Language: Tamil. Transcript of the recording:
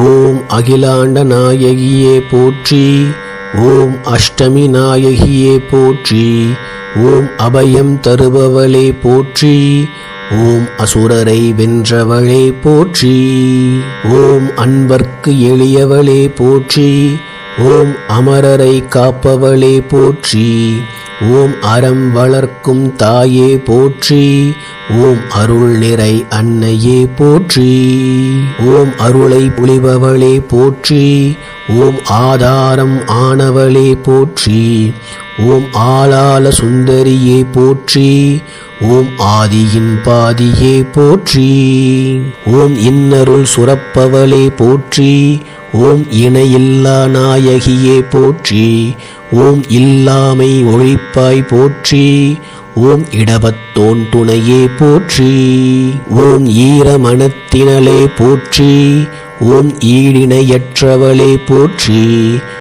ஓம் அகிலாண்ட நாயகியே போற்றி ஓம் அஷ்டமி நாயகியே போற்றி ஓம் அபயம் தருபவளே போற்றி ஓம் அசுரரை வென்றவளே போற்றி ஓம் அன்பர்க்கு எளியவளே போற்றி ஓம் அமரரை காப்பவளே போற்றி ஓம் அறம் வளர்க்கும் தாயே போற்றி ஓம் அருள் நிறை அன்னையே போற்றி ஓம் அருளை புலிபவளே போற்றி ஓம் ஆதாரம் ஆனவளே போற்றி ஓம் ஆளாள சுந்தரியே போற்றி ஓம் ஆதியின் பாதியே போற்றி ஓம் இன்னருள் சுரப்பவளே போற்றி ஓம் இணையில்லா நாயகியே போற்றி ஓம் இல்லாமை ஒழிப்பாய் போற்றி ஓம் இடபத்தோன் துணையே போற்றி ஓம் ஈரமணத்தினலே போற்றி ஓம் ஈடிணையற்றவளே போற்றி.